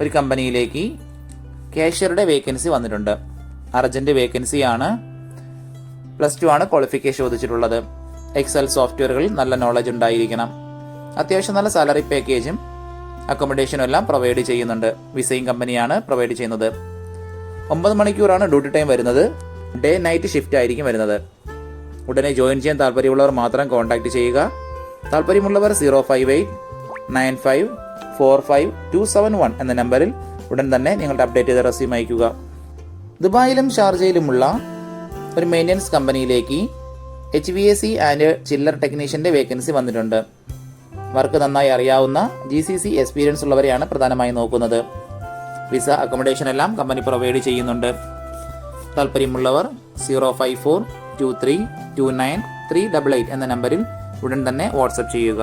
ഒരു കമ്പനിയിലേക്ക് കാഷ്യറുടെ വേക്കൻസി വന്നിട്ടുണ്ട്. അർജന്റ് വേക്കൻസിയാണ് പ്ലസ് ടു ആണ് ക്വാളിഫിക്കേഷൻ ചോദിച്ചിട്ടുള്ളത്. എക്സൽ സോഫ്റ്റ്വെയറുകളിൽ നല്ല നോളജ് ഉണ്ടായിരിക്കണം. അത്യാവശ്യം നല്ല സാലറി പാക്കേജും അക്കോമഡേഷനും എല്ലാം പ്രൊവൈഡ് ചെയ്യുന്നുണ്ട്. വിസയും കമ്പനിയാണ് പ്രൊവൈഡ് ചെയ്യുന്നത്. ഒമ്പത് മണിക്കൂറാണ് ഡ്യൂട്ടി ടൈം വരുന്നത്. ഡേ നൈറ്റ് ഷിഫ്റ്റ് ആയിരിക്കും വരുന്നത്. ഉടനെ ജോയിൻ ചെയ്യാൻ താല്പര്യമുള്ളവർ മാത്രം കോൺടാക്ട് ചെയ്യുക. താല്പര്യമുള്ളവർ zero five eight nine five four five two seven one എന്ന നമ്പറിൽ ഉടൻ തന്നെ നിങ്ങളുടെ അപ്ഡേറ്റ് ചെയ്ത റെസ്യൂം അയക്കുക ദുബായിലും ഷാർജയിലുമുള്ള ഒരു മെയിന്റനൻസ് കമ്പനിയിലേക്ക് H V S C and chiller ടെക്നീഷ്യന്റെ vacancy വന്നിട്ടുണ്ട് വർക്ക് നന്നായി അറിയാവുന്ന ജി സി സി എക്സ്പീരിയൻസ് ഉള്ളവരെയാണ് പ്രധാനമായും നോക്കുന്നത് വിസ അക്കോമഡേഷൻ എല്ലാം കമ്പനി പ്രൊവൈഡ് ചെയ്യുന്നുണ്ട് താല്പര്യമുള്ളവർ zero five four two three two nine three double eight എന്ന നമ്പറിൽ ഉടൻ തന്നെ വാട്സപ്പ് ചെയ്യുക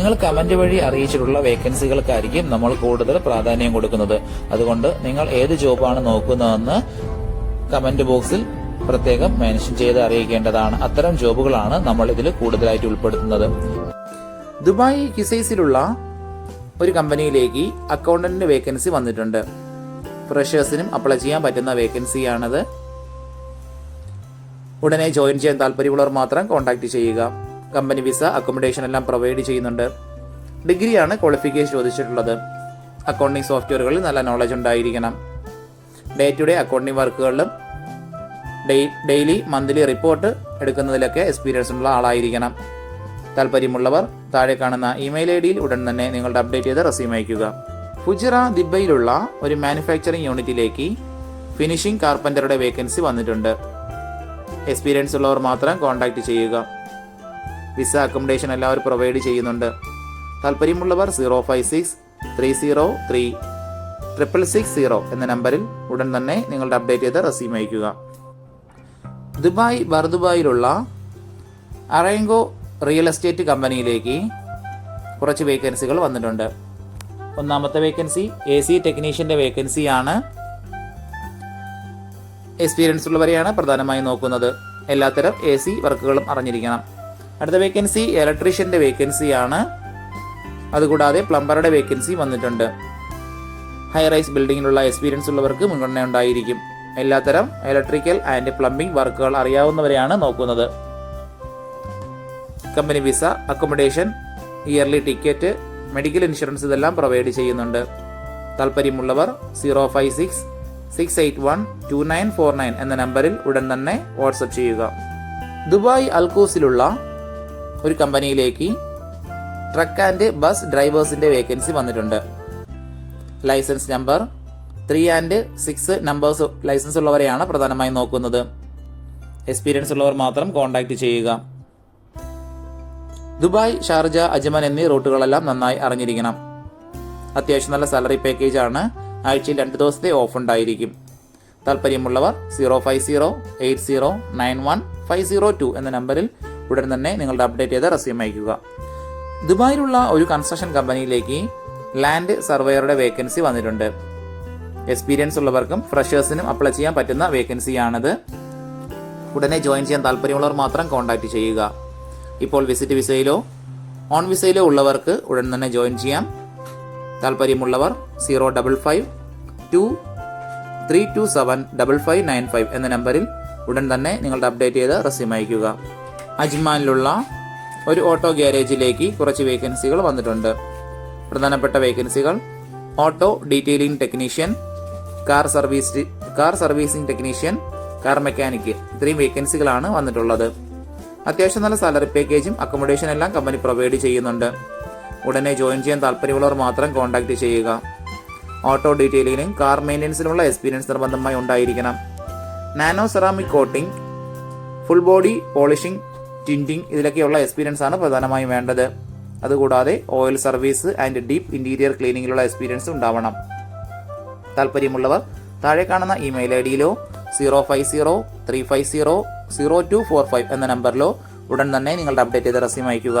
നിങ്ങൾ കമന്റ് വഴി അറിയിച്ചിട്ടുള്ള വേക്കൻസികൾക്കായിരിക്കും നമ്മൾ കൂടുതൽ പ്രാധാന്യം കൊടുക്കുന്നത്. അതുകൊണ്ട് നിങ്ങൾ ഏത് ജോബാണ് നോക്കുന്നതെന്ന് കമന്റ് ബോക്സിൽ പ്രത്യേകം മെൻഷൻ ചെയ്ത് അറിയിക്കേണ്ടതാണ്. അത്തരം ജോബുകളാണ് നമ്മൾ ഇതിൽ കൂടുതലായിട്ട് ഉൾപ്പെടുത്തുന്നത്. ദുബായ് കിസൈസിലുള്ള ഒരു കമ്പനിയിലേക്ക് അക്കൗണ്ടന്റിന്റെ വേക്കൻസി വന്നിട്ടുണ്ട്. ഫ്രഷേഴ്സിനും അപ്ലൈ ചെയ്യാൻ പറ്റുന്ന വേക്കൻസിയാണത്. ഉടനെ ജോയിൻ ചെയ്യാൻ താല്പര്യമുള്ളവർ മാത്രം കോൺടാക്ട് ചെയ്യുക. കമ്പനി വിസ അക്കോമഡേഷൻ എല്ലാം പ്രൊവൈഡ് ചെയ്യുന്നുണ്ട്. ഡിഗ്രിയാണ് ക്വാളിഫിക്കേഷൻ ചോദിച്ചിട്ടുള്ളത്. അക്കൗണ്ടിങ് സോഫ്റ്റ്വെയറുകളിൽ നല്ല നോളജ് ഉണ്ടായിരിക്കണം. ഡേ ടു ഡേ അക്കൗണ്ടിങ് വർക്കുകളിലും ഡെയിലി മന്ത്ലി റിപ്പോർട്ട് എടുക്കുന്നതിലൊക്കെ എക്സ്പീരിയൻസ് ഉള്ള ആളായിരിക്കണം. താല്പര്യമുള്ളവർ താഴെ കാണുന്ന ഇമെയിൽ ഐ ഡിയിൽ ഉടൻ തന്നെ നിങ്ങളുടെ അപ്ഡേറ്റ് ചെയ്ത് റെസ്യൂം അയക്കുക ഫുജിറ ദിബയിലുള്ള ഒരു മാനുഫാക്ചറിംഗ് യൂണിറ്റിലേക്ക് ഫിനിഷിംഗ് കാർപ്പന്ററുടെ വേക്കൻസി വന്നിട്ടുണ്ട്. എക്സ്പീരിയൻസ് ഉള്ളവർ മാത്രം കോൺടാക്ട് ചെയ്യുക. വിസ അക്കോമഡേഷൻ എല്ലാവരും പ്രൊവൈഡ് ചെയ്യുന്നുണ്ട്. താല്പര്യമുള്ളവർ zero five six three zero three triple six zero എന്ന നമ്പറിൽ ഉടൻ തന്നെ നിങ്ങളുടെ അപ്ഡേറ്റ് ചെയ്ത് റെസ്യൂം അയക്കുക ദുബായ് ബർദുബായിലുള്ള അറേങ്കോ റിയൽ എസ്റ്റേറ്റ് കമ്പനിയിലേക്ക് കുറച്ച് വേക്കൻസികൾ വന്നിട്ടുണ്ട്. ഒന്നാമത്തെ വേക്കൻസി എ സി ടെക്നീഷ്യന്റെ വേക്കൻസിയാണ് എക്സ്പീരിയൻസ് ഉള്ളവരെയാണ് പ്രധാനമായും നോക്കുന്നത്. എല്ലാത്തരം എ സി വർക്കുകളും അറിഞ്ഞിരിക്കണം. അടുത്ത വേക്കൻസി ഇലക്ട്രീഷ്യന്റെ വേക്കൻസിയാണ് അതുകൂടാതെ പ്ലംബറുടെ വേക്കൻസി വന്നിട്ടുണ്ട്. ഹൈ റൈസ് ബിൽഡിങ്ങിലുള്ള എക്സ്പീരിയൻസ് ഉള്ളവർക്ക് മുൻഗണന ഉണ്ടായിരിക്കും. എല്ലാത്തരം ഇലക്ട്രിക്കൽ ആൻഡ് പ്ലംബിംഗ് വർക്കുകൾ അറിയാവുന്നവരെയാണ് നോക്കുന്നത്. Company visa accommodation yearly ticket medical insurance ഇതെല്ലാം പ്രൊവൈഡ് ചെയ്യുന്നുണ്ട്. താല്പര്യമുള്ളവർ zero five six six eight one two nine four nine എന്ന നമ്പറിൽ ഉടൻ തന്നെ വാട്സപ്പ് ചെയ്യുക. ദുബായ് അൽക്കൂസിലുള്ള ഒരു കമ്പനിയിലേക്ക് ട്രക്ക് ആൻഡ് ബസ് ഡ്രൈവേഴ്സിന്റെ വേക്കൻസി വന്നിട്ടുണ്ട്. Licence number three and six numbers licence ഉള്ളവരെയാണ് പ്രധാനമായും നോക്കുന്നത്. എക്സ്പീരിയൻസ് ഉള്ളവർ മാത്രം കോൺടാക്ട് ചെയ്യുക. ദുബായ് ഷാർജ അജ്മൻ എന്നീ റൂട്ടുകളെല്ലാം നന്നായി അറിഞ്ഞിരിക്കണം. അത്യാവശ്യം നല്ല സാലറി പാക്കേജ് ആണ്. ആഴ്ചയിൽ രണ്ട് ദിവസത്തെ ഓഫ് ഉണ്ടായിരിക്കും. താല്പര്യമുള്ളവർ zero five zero eight zero nine one five zero two എന്ന നമ്പറിൽ ഉടൻ തന്നെ നിങ്ങളുടെ അപ്ഡേറ്റ് ചെയ്ത റെസ്യൂം അയക്കുക ദുബായിലുള്ള ഒരു കൺസ്ട്രക്ഷൻ കമ്പനിയിലേക്ക് ലാൻഡ് സർവേയറുടെ വേക്കൻസി വന്നിട്ടുണ്ട്. എക്സ്പീരിയൻസ് ഉള്ളവർക്കും ഫ്രഷേഴ്സിനും അപ്ലൈ ചെയ്യാൻ പറ്റുന്ന വേക്കൻസിയാണത് ഉടനെ ജോയിൻ ചെയ്യാൻ താല്പര്യമുള്ളവർ മാത്രം കോൺടാക്ട് ചെയ്യുക. ഇപ്പോൾ വിസിറ്റ് വിസയിലോ ഓൺ വിസയിലോ ഉള്ളവർക്ക് ഉടൻ തന്നെ ജോയിൻ ചെയ്യാം. താല്പര്യമുള്ളവർ zero double five two three two seven double five nine five എന്ന നമ്പറിൽ ഉടൻ തന്നെ നിങ്ങളുടെ അപ്ഡേറ്റ് ചെയ്ത് റെസ്യൂം അയയ്ക്കുക. അജ്മാനിലുള്ള ഒരു ഓട്ടോ ഗ്യാരേജിലേക്ക് കുറച്ച് വേക്കൻസികൾ വന്നിട്ടുണ്ട്. പ്രധാനപ്പെട്ട വേക്കൻസികൾ auto detailing technician car service car servicing technician car mechanic ഇത്രയും വേക്കൻസികളാണ് വന്നിട്ടുള്ളത്. അത്യാവശ്യം നല്ല സാലറി പാക്കേജും അക്കോമഡേഷൻ എല്ലാം കമ്പനി പ്രൊവൈഡ് ചെയ്യുന്നുണ്ട്. ഉടനെ ജോയിൻ ചെയ്യാൻ താല്പര്യമുള്ളവർ മാത്രം കോൺടാക്ട് ചെയ്യുക. ഓട്ടോ ഡീറ്റെയിലിംഗിനും കാർ മെയിന്റനൻസിലുമുള്ള എക്സ്പീരിയൻസ് നിർബന്ധമായി ഉണ്ടായിരിക്കണം. Nano ceramic coating full body polishing tinting ഇതിലൊക്കെയുള്ള experience ആണ് പ്രധാനമായും വേണ്ടത്. അതുകൂടാതെ oil service and deep interior ക്ലീനിങ്ങിലുള്ള experience ഉണ്ടാവണം. താല്പര്യമുള്ളവർ താഴെ കാണുന്ന email I ഡിയിലോ zero five zero three five zero zero two four five എന്ന നമ്പറിലോ ഉടൻ തന്നെ നിങ്ങളുടെ അപ്ഡേറ്റ് ചെയ്ത റെസ്യൂം അയയ്ക്കുക.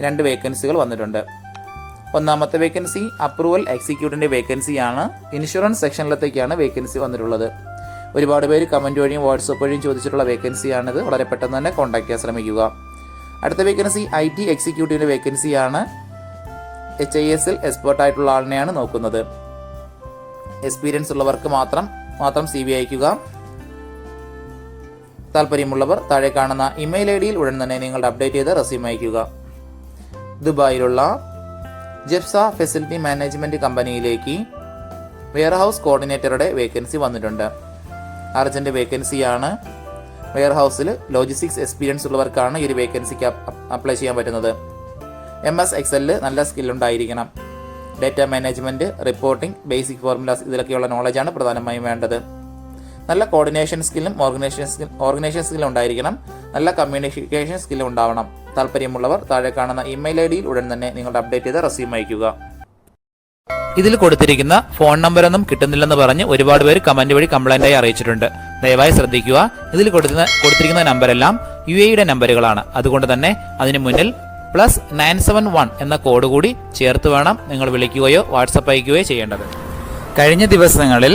രണ്ട് വേക്കൻസികൾ വന്നിട്ടുണ്ട്. ഒന്നാമത്തെ വേക്കൻസി അപ്രൂവൽ എക്സിക്യൂട്ടീവിന്റെ വേക്കൻസിയാണ് ഇൻഷുറൻസ് സെക്ഷനിലത്തേക്കാണ് വേക്കൻസി വന്നിട്ടുള്ളത്. ഒരുപാട് പേര് കമന്റ് വഴിയും വാട്സപ്പ് വഴിയും ചോദിച്ചിട്ടുള്ള വേക്കൻസിയാണിത് വളരെ പെട്ടെന്ന് തന്നെ കോൺടാക്ട് ചെയ്യാൻ ശ്രമിക്കുക. അടുത്ത വേക്കൻസി ഐ ടി എക്സിക്യൂട്ടീവിന്റെ വേക്കൻസിയാണ് എച്ച് ഐ എസിൽ എക്സ്പേർട്ട് ആയിട്ടുള്ള ആളിനെയാണ് നോക്കുന്നത്. എക്സ്പീരിയൻസ് ഉള്ളവർക്ക് മാത്രം മാത്രം സി വി അയക്കുക. താല്പര്യമുള്ളവർ താഴെ കാണുന്ന ഇമെയിൽ ഐ ഡിയിൽ ഉടൻ തന്നെ നിങ്ങളുടെ അപ്ഡേറ്റ് ചെയ്ത് റെസ്യൂം അയക്കുക. ദുബായിലുള്ള ജെപ്സ ഫെസിലിറ്റി മാനേജ്മെന്റ് കമ്പനിയിലേക്ക് വെയർഹൗസ് കോർഡിനേറ്ററുടെ വേക്കൻസി വന്നിട്ടുണ്ട്. അർജന്റ് വേക്കൻസിയാണ് വെയർഹൌസിൽ ലോജിസ്റ്റിക്സ് എക്സ്പീരിയൻസ് ഉള്ളവർക്കാണ് ഈ ഒരു വേക്കൻസിക്ക് അപ്ലൈ ചെയ്യാൻ പറ്റുന്നത്. എം എസ് എക്സലിൽ നല്ല സ്കിൽ ഉണ്ടായിരിക്കണം. Data management reporting basic formulas ഇതിലൊക്കെയുള്ള നോളജാണ് പ്രധാനമായും വേണ്ടത്. നല്ല കോർഡിനേഷൻ സ്കില്ലും ഓർഗനൈസേഷൻ സ്കിൽ ഓർഗനൈസേഷൻ സ്കില്ലും ഉണ്ടായിരിക്കണം. നല്ല കമ്മ്യൂണിക്കേഷൻ സ്കിൽ ഉണ്ടാവണം. താല്പര്യമുള്ളവർ താഴെ കാണുന്ന ഇമെയിൽ ഐ ഡിയിൽ ഉടൻ തന്നെ നിങ്ങളുടെ അപ്ഡേറ്റ് ചെയ്ത റെസ്യൂം അയക്കുക ഇതിൽ കൊടുത്തിരിക്കുന്ന ഫോൺ നമ്പറൊന്നും കിട്ടുന്നില്ലെന്ന് പറഞ്ഞ് ഒരുപാട് പേര് കമന്റ് വഴി കംപ്ലൈന്റായി അറിയിച്ചിട്ടുണ്ട്. ദയവായി ശ്രദ്ധിക്കുക. ഇതിൽ കൊടുക്കുന്ന കൊടുത്തിരിക്കുന്ന നമ്പരെല്ലാം യു എയുടെ നമ്പറുകളാണ് അതുകൊണ്ട് തന്നെ അതിന് മുന്നിൽ പ്ലസ് നയൻ സെവൻ വൺ എന്ന കോഡ് കൂടി ചേർത്ത് വേണം നിങ്ങൾ വിളിക്കുകയോ വാട്സപ്പ് അയക്കുകയോ ചെയ്യേണ്ടത്. കഴിഞ്ഞ ദിവസങ്ങളിൽ